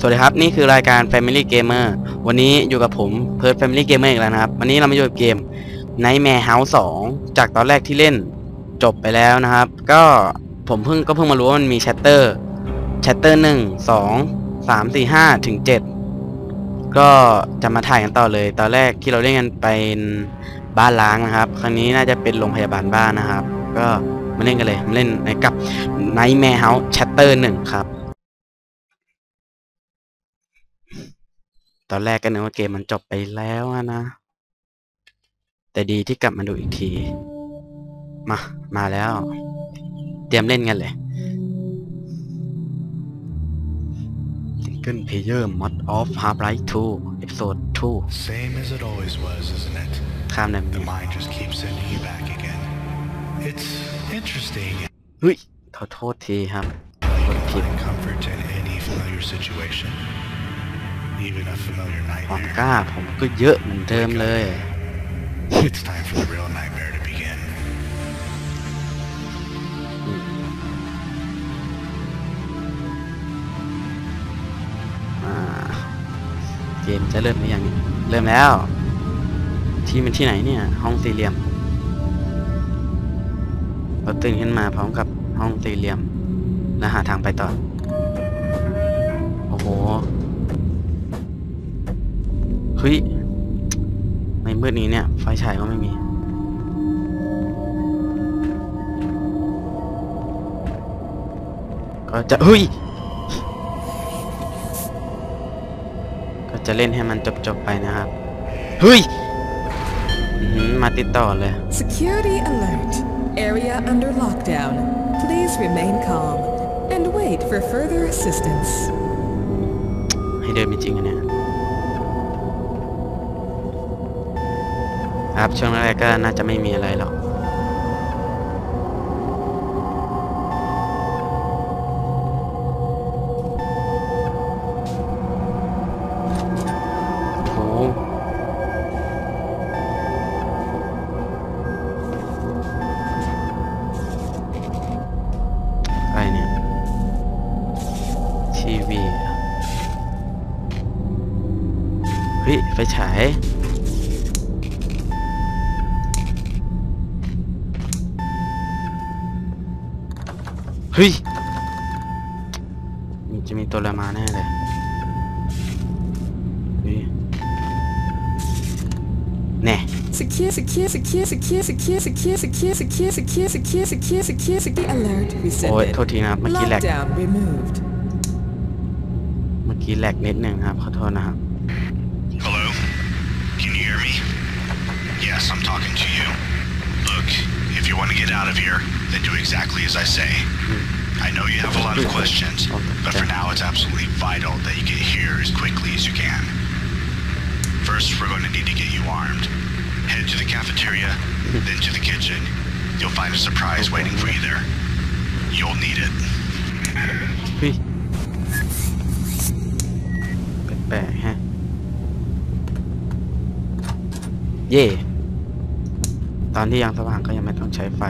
สวัสดีครับ นี่คือรายการ Family Gamer วันนี้อยู่กับผมเพิร์ด Family Gamer อีกแล้วนะครับ วันนี้เรามาอยู่กับเกม Nightmare House 2 จากตอนแรกที่เล่นจบไปแล้วนะครับ ก็ผมเพิ่งก็เพิ่งมารู้ว่ามันมี Chapter Chapter 1 2 3 4 5 ถึง 7 ก็จะมาถ่ายกันต่อเลย ตอนแรกที่เราเล่นกันเป็นบ้านล้างนะครับ ครั้งนี้น่าจะเป็นโรงพยาบาลบ้านนะครับ ก็มาเล่นกันเลยมาเล่นกับ Nightmare House Chapter 1 ครับ ตอนแรกก็นึกว่าเกมมันจบไปแล้วอะนะ แต่ดีที่กลับมาดูอีกที มา มาแล้ว เตรียมเล่นกันเลย Single Player Mod of Half-Life 2 Episode 2 Same as it always was, isn't it? ข้ามเลย The mind just keeps sending you back again. It's interesting เฮ้ยขอโทษทีครับ how you What can a kid. find comfort in any familiar situation, even a familiar ความ nightmare. กล้าผมก็เยอะเหมือนเดิมเลย It's time for the real nightmare to begin. อ่าเกมจะเริ่มหรือยังเนี่ยเริ่มแล้ว ที่มันที่ไหนเนี่ย ห้องสี่เหลี่ยมเราตื่นขึ้นมาพร้อมกับห้องสี่เหลี่ยม แล้วหาทางไปต่อ เฮ้ยไม่มืดนี้เนี่ย ไฟฉายก็ไม่มี ก็จะ เฮ้ย ก็จะเล่นให้มันจบๆไปนะครับ เฮ้ยอื้อหือมาติดต่อเลย Security alert. Area under lockdown. Please remain calm and wait for further assistance. ให้เดินจริงๆอันเนี่ย ครับช่วงแรกก็น่าจะไม่มีอะไรหรอกโอ้อะไรเนี่ยทีวีเหรอเฮ้ยไฟฉาย เฮ้ยมันจะมีตัวละมาแน่เลยเฮ้ยแน่ Secure, secure, secure, secure, secure, secure, secure, secure, secure, secure, secure, secure, secure alert โอ้ย rescinded. โทษทีนะครับเมื่อกี้แหลก Lockdown removed. เมื่อกี้แหลกนิดนึงครับขอโทษนะครับ Hello? Can you hear me? Yes, I'm talking to you. Look, if you want to get out of here, then do exactly as I say. I know you have a lot of questions, but for now it's absolutely vital that you get here as quickly as you can. First, we're going to need to get you armed. Head to the cafeteria, then to the kitchen. You'll find a surprise waiting for you there. You'll need it. เฮ้ยแปลกๆฮะ เย่ ตอนที่ยังสว่างก็ยังไม่ต้องใช้ไฟ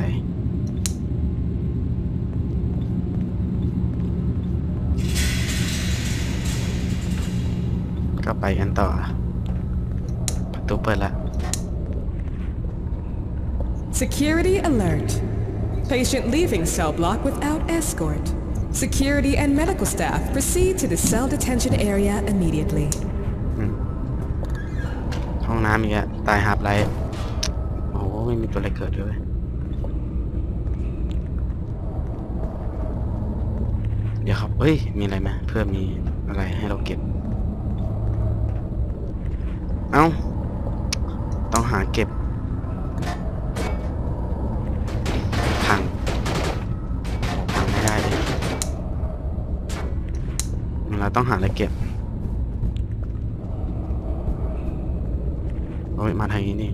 ก็ไปกันต่อ ประตูเปิดแล้ว Security alert. Patient leaving cell block without escort. Security and medical staff proceed to the cell detention area immediately. ห้องน้ำอีกอะตายฮาร์ปไลท์โอ้โหไม่มี ตัวอะไรเกิดด้วยเดี๋ยวครับเฮ้ย มีอะไรไหมเพื่อมีอะไรให้เราเก็บ เอ้า ต้องหาเก็บพังพังไม่ได้เลยเราต้องหาอะไรเก็บโอ้ยมาทางนี้นี่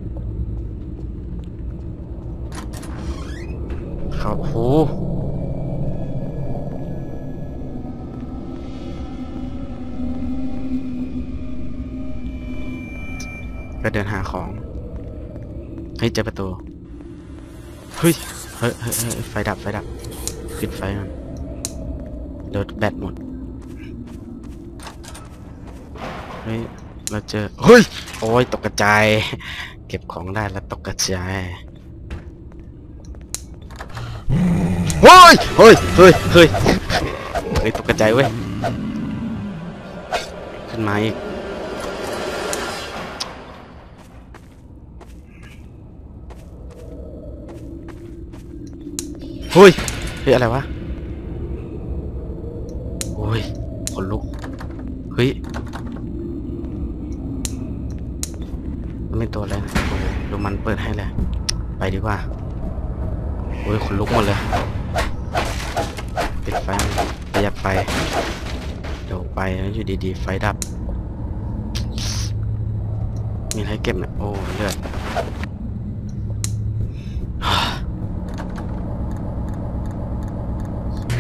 เขาโหก็เดินหาของ เฮ้ยเจอประตูเฮ้ยเฮ้ย เฮ้ยเฮ้ยไฟดับ ไฟดับ ปิดไฟมันเดี๋ยวแบตหมด เฮ้ย เราเจอ เฮ้ย โอ้ย ตกกระจาย เก็บของได้แล้วตกกระจาย เฮ้ยเฮ้ยเฮ้ยเฮ้ยเฮ้ยตกกระจายเว้ยขึ้นมาอีกเฮ้ยเฮ้ยอะไรวะโอ้ยขนลุกเฮ้ยไมันเป็นตัวอะไรนะโอ้โหดูมันเปิดให้เลย ไปดีกว่าโอ้ยขนลุกหมดเลย ไฟเดี๋ยวไปแล้วอยู่ดีๆ ไฟดับ มีอะไรเก็บเนี่ยโอ้เลือด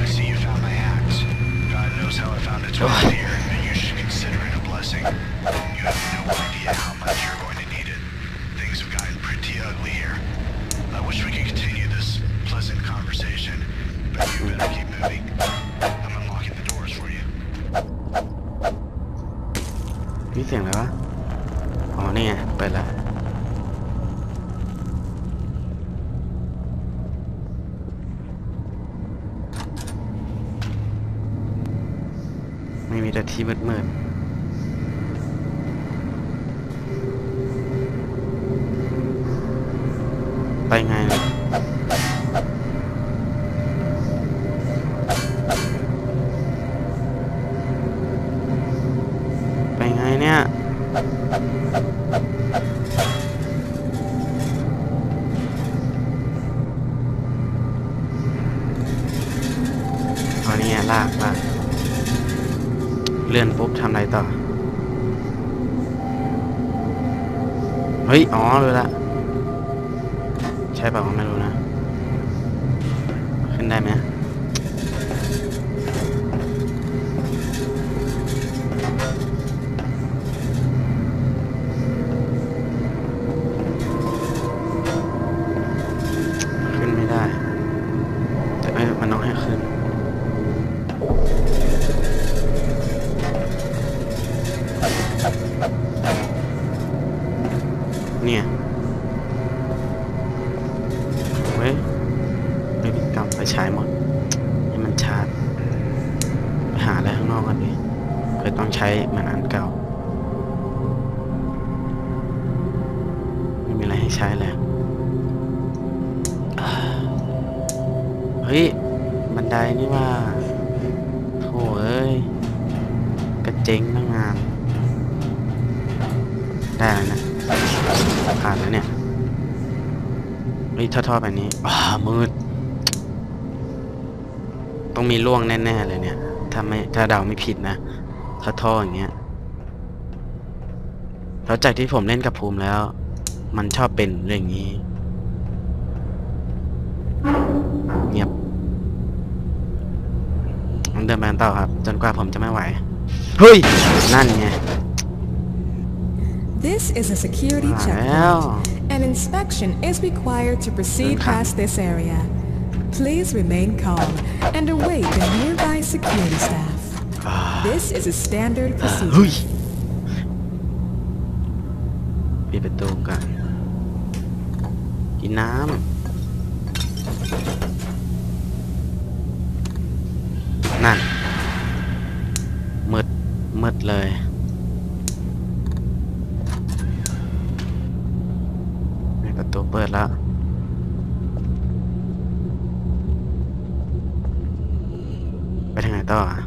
I see you ลากลากเลื่อนปุ๊บทำไรต่อ เฮ้ย อ๋อเลยละใช่เปล่าวไม่รู้นะ ขึ้นได้ไหม เฮ้ยท่อๆแบบนี้อ้ามืด ต้องมีล่วงแน่ๆเลยเนี่ย ถ้าไม่ถ้าเดาไม่ผิดนะ ถ้าท่ออย่างเงี้ย แล้วจากที่ผมเล่นกับภูมิแล้ว มันชอบเป็นเรื่องนี้ เงียบต้องเดินไปกันต่อครับ จนกว่าผมจะไม่ไหว เฮ้ย นั่นไง This is a security มาแล้ว checkpoint. An inspection is required to proceed Okay. past this area. Please remain calm and await the nearby security staff. This is a standard เฮ้ย procedure. ปิดประตูกัน กินน้ำ นั่น มืด มืดเลย มีประตูเปิดแล้วไปทางไหนต่ออะ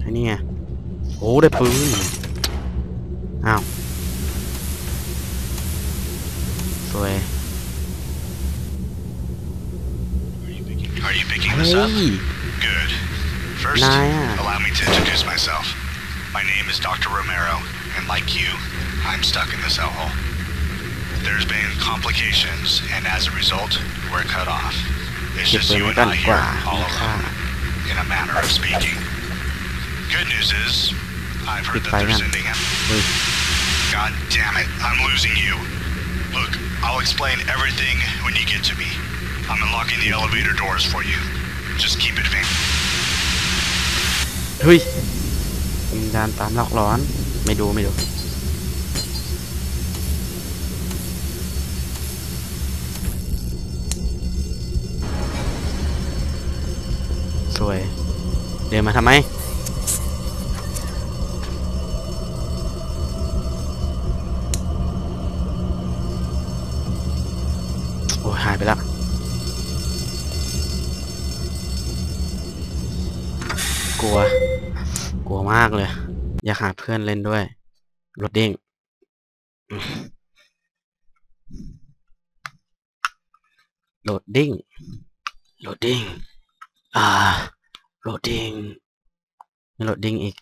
ไอ้นี่ไงโอ้ได้ปืนอ้าวสวย Are you picking เฮ้ this up? ย Good. First, Naya. allow me to introduce myself. My name is Dr. Romero, and like you, I'm stuck in this hellhole. There's been complications, and as a result, we're cut off. It's just you and I here, all alone, in a manner of speaking. Good news is, I've heard that they're sending him. God damn it, I'm losing you. Look, I'll explain everything when you get to me. I'm unlocking the elevator doors for you. Just keep it advancing. Hui. ฮ้ยวิญาณตามหลอกหลอน ไม่ดูไม่ดูสวย เดินมาทำไม โอ้ยหายไปแล้วกลัว กลัวมากเลย อยากหาเพื่อนเล่นด้วยโหลดดิ้งโหลดดิ้งโหลดดิ้งอ่าโหลดดิ้งม่โหลดดิ้งอีก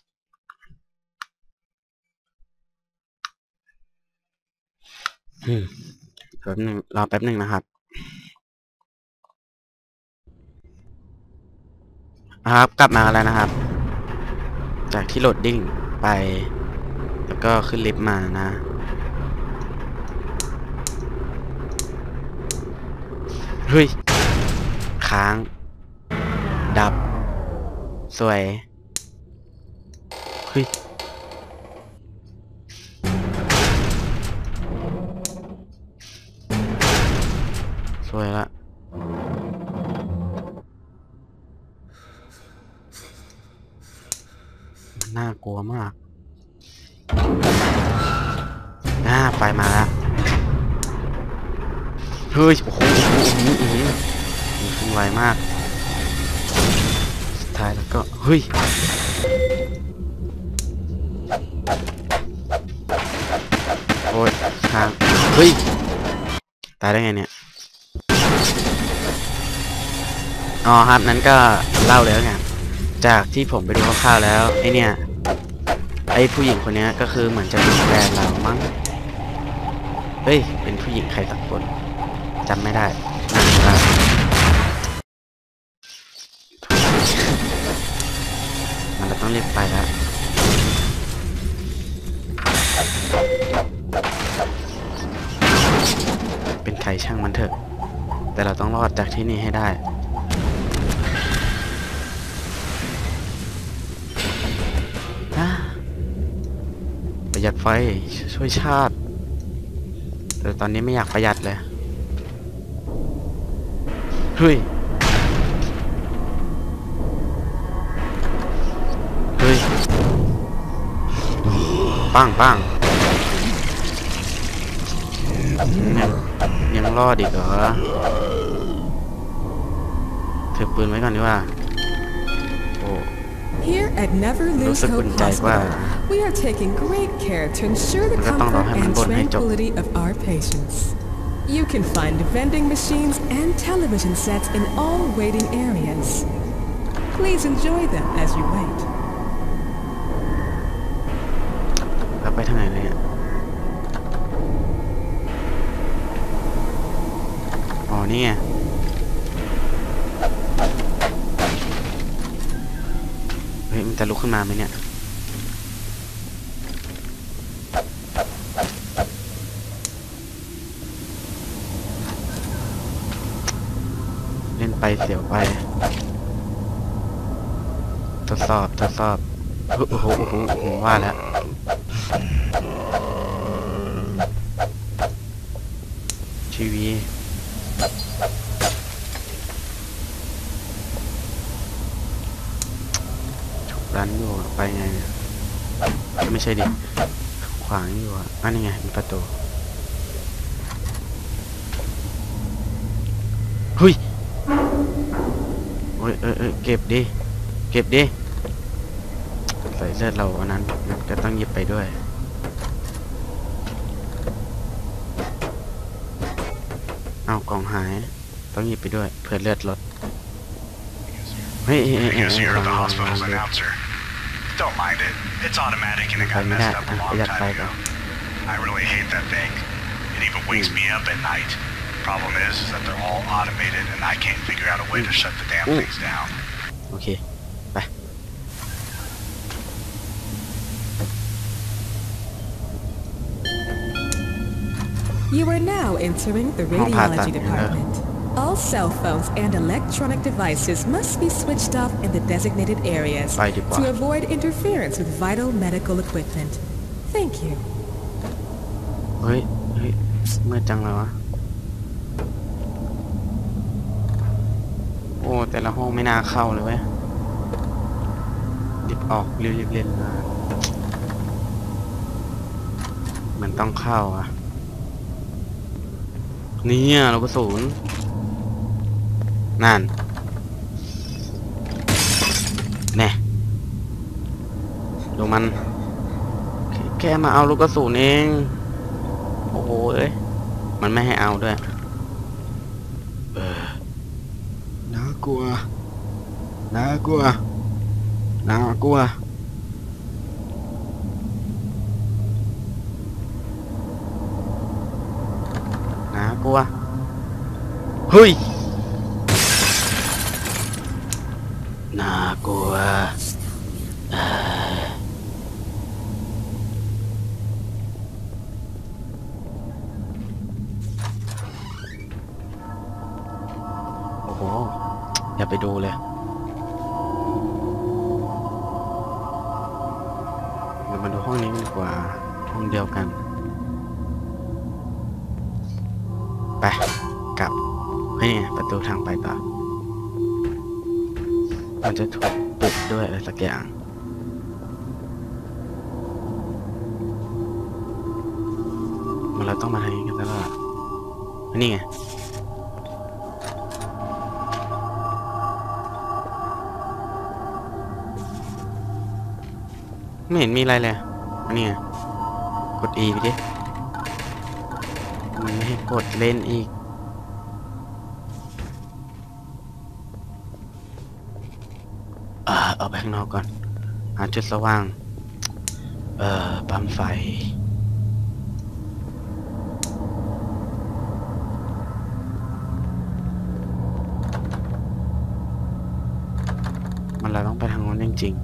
อืมแป๊บหนึ่งรอแป๊บหนึ่งนะครับ ครับ กลับมาแล้วนะครับ จากที่โหลดดิ้ง ไป แล้วก็ขึ้นลิฟต์มานะ เฮ้ย ค้าง ดับ สวย เฮ้ยสวยละากลัวมาก อ่าไฟมาแล้ว เฮ้ย โอ้โหโอ้โหโอ้โหโอ้โหมันพุ่งไวมากสุดท้ายแล้วก็ เฮ้ย โอ้ยทาง เฮ้ย ตายได้ไงเนี่ย อ๋อครับ นั้นก็เล่าเลยแล้วกันจากที่ผมไปดูคร่าวๆแล้ว ไอเนี่ย ไอ้ผู้หญิงคนนี้ก็คือเหมือนจะเป็นแฟนเรามั้ง เฮ้ย เป็นผู้หญิงใครสักคนจำไม่ได้นานมากมันเราต้องรีบไปแล้วเป็นใครช่างมันเถอะ แต่เราต้องรอดจากที่นี่ให้ได้ ประหยัดไฟช่วยชาติ แต่ตอนนี้ไม่อยากประหยัดเลยเฮ้ยเฮ้ยปังปังยังยังรอดอีกเหรอถือปืนไว้ก่อนดีกว่าโอ้ Here at Never Lose รู้สึก Hope อุ่นใจว่า Hospital, we are taking great care to ensure the มันก็ต้องรอ comfort ให้มัน and บ่นให้จบ tranquility of our patients. You can find vending machines and television sets in all waiting areas. Please enjoy them as you wait. แล้วไปทางไหนเลยเนี่ยอ๋อ นี่ไง จะลุกขึ้นมาไหมเนี่ย เล่นไปเสียวไป ทดสอบ ทดสอบ โอ้โหโอ้โหว่าแล้ว ทีวีถูกรันอยู่อะไปไงเนี่ยก็ไม่ ใช่ดิ ขวางอยู่อะอันนี้ไงมีประตูเฮ้ยโอ้ยเออเออเก็บดิ เก็บดิใส่เลือดเราอันนั้นงั้นก็ต้องหยิบไปด้วยเอากล่องหาย ต้องหยิบไปด้วยเพื่อเลือดลดเฮ้ยเฮ้ยเฮ้ย Don't mind it. It's automatic and it got messed up a long time ago. I really hate that thing. It even wakes me up at night. Problem is, is that they're all automated and I can't figure out a way to shut the damn things down. Okay. Bye. You are now entering the radiology department. All cell phones and electronic devices must be switched off in the designated areas ไปดีกว่า to avoid interference with vital medical equipment. Thank you. เฮ้ย เฮ้ยมืดจังเลยวะ โอ้ แต่ละห้องไม่น่าเข้าเลยเว้ยรีบออกรีบๆเล่นมามันต้องเข้าอ่ะ เนี่ยเราก็ศูนย์นั่ นแน่ดูมันแค่แค่มาเอาลูกกระสุนเอง โอ้โหเอ้ย มันไม่ให้เอาด้วยเออน่ากลัว น่ากลัว น่ากลัวน่ากลัว เฮ้ย กลัวเอ่อโอ้โห อย่าไปดูเลย มันจะถูกปลุกด้วยอะไรสักอย่าง มันเราต้องมาทางนี้กันตลอดอันนี่ไงไม่เห็นมีอะไรเลยอันนี้กด E ไปดิ มันไม่ให้กดเล่นอีก ข้างนอกก่อน หาจุดสว่าง เอ่อปั๊มไฟ มันเราต้องไปทางโน้นจริง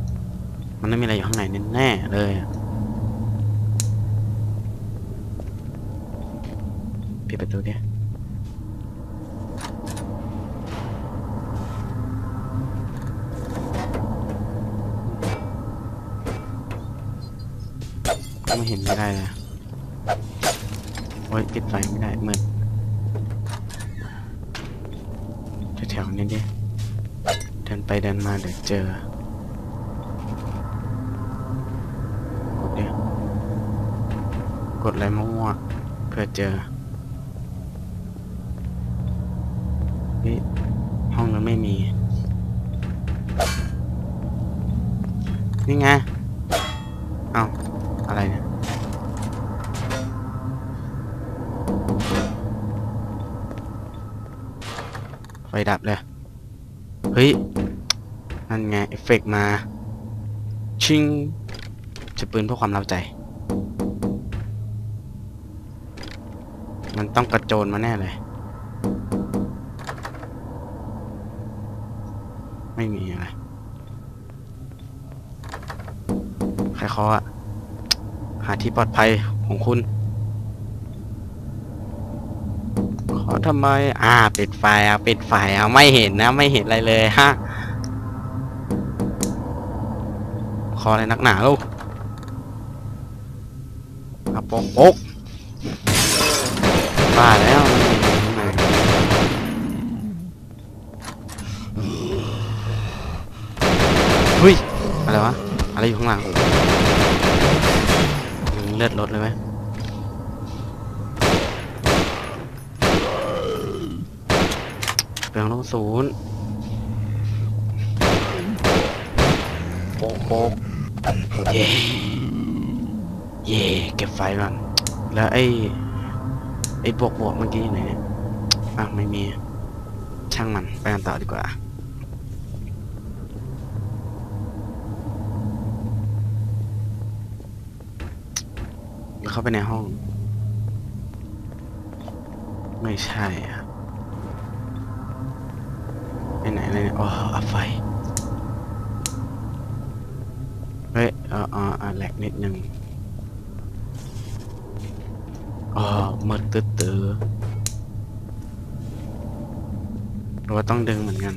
ๆ มันไม่มีอะไรอยู่ข้างในแน่ๆเลยปิดประตูดิ ไม่เห็นไม่ได้เลยโอ้ยปิดไฟไม่ได้มืดแถวๆนี้ดิเดินไปเดินมาเดี๋ยวเจอกดดิกดอะไรมั่วๆเพื่อเจอเฮ้ยห้องนั้นไม่มี นี่ไง เอ้า อะไรเนี่ย ไฟดับเลย เฮ้ย นั่นไง เอฟเฟกต์มา ชิงจะปืนเพื่อความเล้าใจ มันต้องกระโจนมาแน่เลย ไม่มีอะไรใครเคาอะหาที่ปลอดภัยของคุณ ขอ ทำไม อ่า ปิดไฟอะปิดไฟอะไม่เห็นนะ ไม่เห็นอะไรเลยฮะขออะไรนักหนาลูกอะโป๊กโป๊กบ้าแล้วเฮ้ย อะไรวะ อะไรอยู่ข้างหลังเลือดลดเลยไหม เปลืองลงศูนย์โป๊กโป๊กเย่เย่เก็บไฟก่อนแล้วไอ้ไอ้บวกบวกเมื่อกี้อยู่ไหนเนี่ยอะไม่มีช่างมันไปกันต่อดีกว่าเดี๋ยวเข้าไปในห้อง ไม่ใช่ เนี่ยอ๋ออัพไฟ เฮ้ยออเออเอแหลกนิดนึงอ๋อมืดตื้อตื้อหรือว่าต้องดึงเหมือนกัน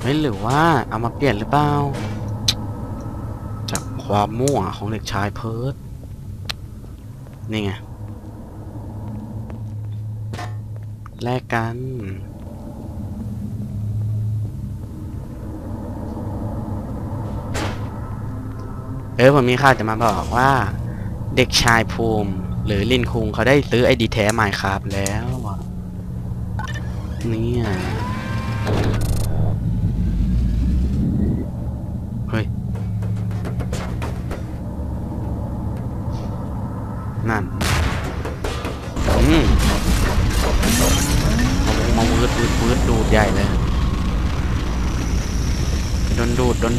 เฮ้ยหรือว่าเอามาเปลี่ยนหรือเปล่า จากความมั่วของเด็กชายเพิร์ดนี่ไง แลกกัน เออผมมีข่าวจะมาบอกว่า เด็กชายภูมิ หรือลินคุงเขาได้ซื้อไอดีแท้ไมค์ครับแล้ว เนี่ย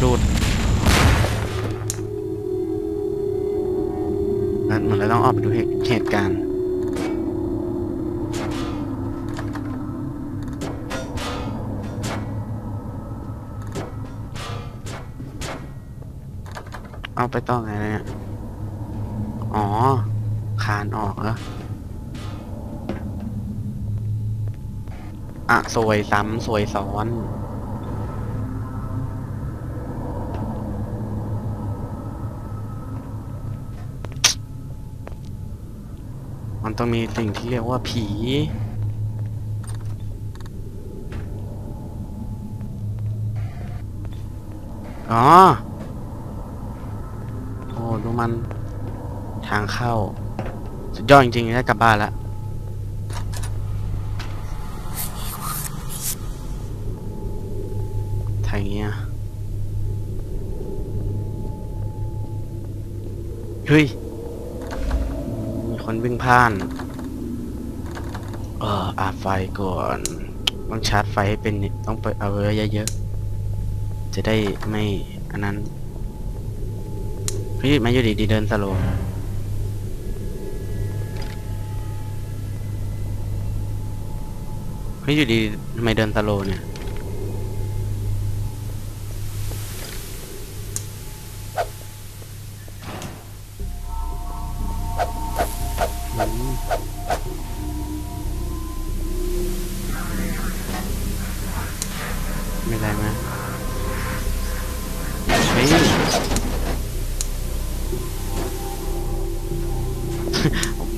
ดูดนั่นเหมือนเราต้องออกไปดูเหตุการณ์เอาไปต่อไงเนี่ย อ๋อ คานออกแล้วอะสวยซ้ำสวยซ้อน มันต้องมีสิ่งที่เรียกว่าผี อ๋อ โอ้ดูมันทางเข้า สุดยอดจริงๆได้กลับบ้านล้วทางนี้อะเฮ้ย คนวิ่งผ่าน เอออาไฟก่อน ต้องชาร์จไฟให้เป็นต้องไปเอาไว้เยอะๆ จะได้ไม่อันนั้นเฮ้ยมาอยู่ดีๆเดินสโลว์เฮ้ยอยู่ดีทำไมเดินสโลว์เนี่ย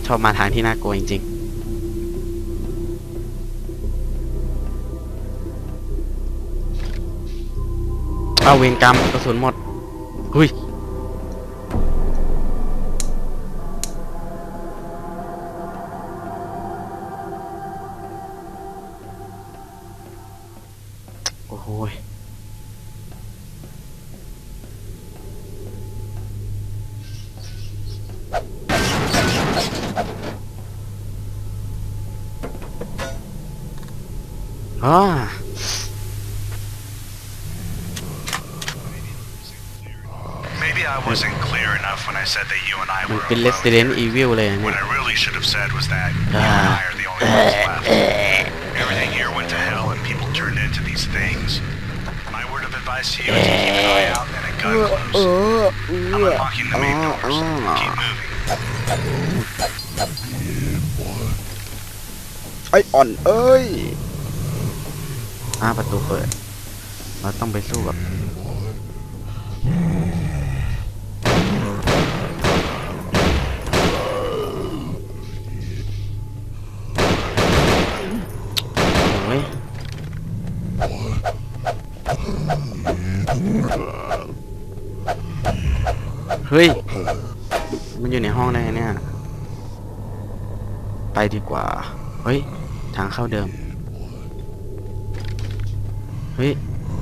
ชอบมาทางที่น่ากลัวจริงๆเอาเวรกรรมกระสุนหมดหุย said that you and I มัน were เป็น alone. Resident Evil เลยนะเนี่ What ย I really should have said was that you and I are the only ones left. Everything here went to hell and people turned into these things. My word of advice to you is to keep an eye out and a gun close. I'm unlocking the main doors. Keep moving. ไออ่อนเอ้ยอ่าประตูเปิด เราต้องไปสู้กับ ฮ้ย มันอยู่ในห้องได้ไงเนี่ย ไปดีกว่า เฮ้ย ทางเข้าเดิม เฮ้ย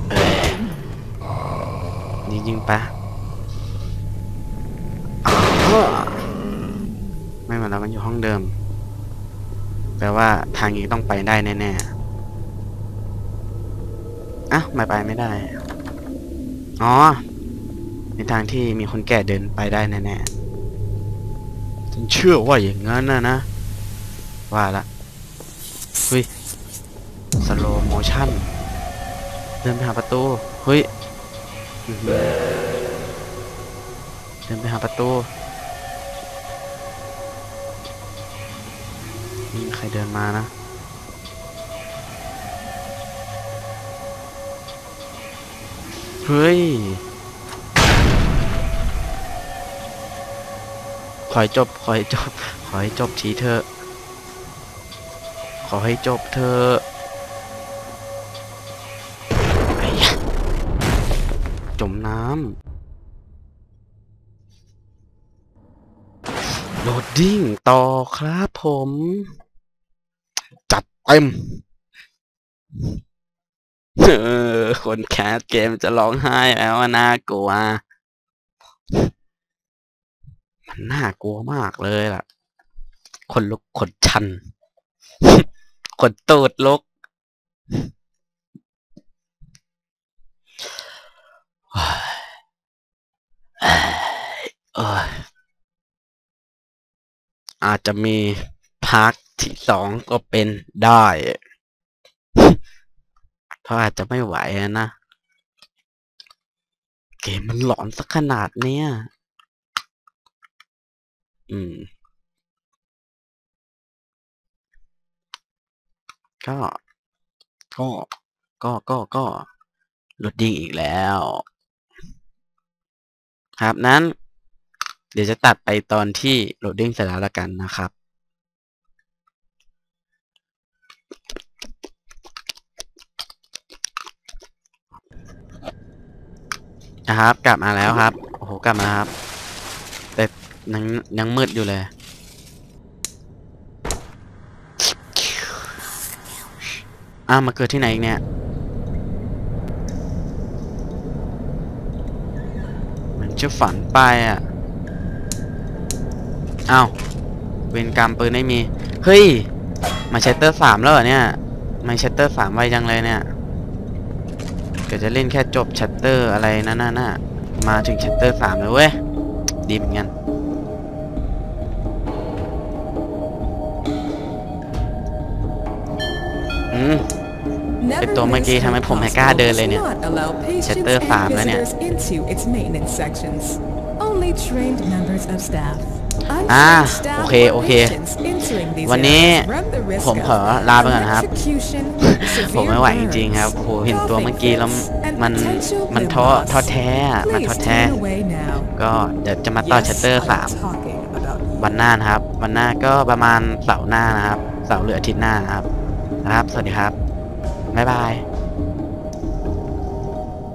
เออนี่ยิงปะไม่มาแล้วมันอยู่ห้องเดิม แปลว่าทางนี้ต้องไปได้แน่ๆอะไม่ไปไม่ได้ อ๋อ ในทางที่มีคนแก่เดินไปได้แน่ๆฉันเชื่อว่าอย่างนั้นนะนะ ว่าละเฮ้ยสโลโมชั่น เดินไปหาประตู เฮ้ย เดินไปหาประตูนี่ใครเดินมานะเฮ้ย ขอให้จบ ขอให้จบ ขอให้จบทีเถอขอให้จบเถอไอ้ยะจมน้ำโหลดดิ้งต่อครับผม จัดเต็มเออคนแคสเกมจะร้องไห้แล้วอะน่ากลัว น่ากลัวมากเลยล่ะ คนลุกขนชัน ขนตูดลุก อาจจะมีพาร์ทที่สองก็เป็นได้เพราะอาจจะไม่ไหวนะ เกมมันหลอนสักขนาดเนี้ย อืม ก็ ก็ ก็ ก็ ก็หลดดิ้งอีกแล้ว ครับนั้น เดี๋ยวจะตัดไปตอนที่โหลดดิ้งเสร็จแล้วละกันนะครับ นะครับ กลับมาแล้วครับ โอ้โห กลับมาครับ ยังยังมืดอยู่เลย อ้าวมาเกิดที่ไหนอีกเนี่ย มันชื่อฝันไปอะ อ้าว เวรกรรมปืนไม่มี เฮ้ย มาเชตเตอร์สามแล้วเหรอเนี่ย มาเชตเตอร์สามไวจังเลยเนี่ยเกิดจะเล่นแค่จบชัตเตอร์อะไรนั่นน่ะมาถึงชัตเตอร์สามเลยเว้ย ดีเหมือนกัน อืม Never ตัวเมื่อกี้ miss ทำให้ an ผมไม่กล้าเดินเลยเนี่ย impossible to not allow patients Chapter and สามแล้วเนี่ย visitors into its maintenance sections. Only trained members of staff. อ่า Untrained staff โอเค or โอเค patients entering these วันนี้ areas run the risk ผมขอ of ลาไปก่อนนะครับ electrocution, ผม severe ไม่ไหวจริงๆครับ burns, โอ้โหเห็นตัวเมื่อกี้แล้ว and มัน potential มัน limb ท้อ loss. ท้อแท้อะมัน Please ท้อแท้ turn away now. ก็เดี๋ยวจะมาต่อ Yes, ชัตเตอร์ I'm สาม talking about you. วันหน้านะครับ วันหน้าก็ประมาณเสาร์หน้านะครับ เสาร์หรืออาทิตย์หน้านะครับ นะครับ สวัสดีครับ บ๊ายบาย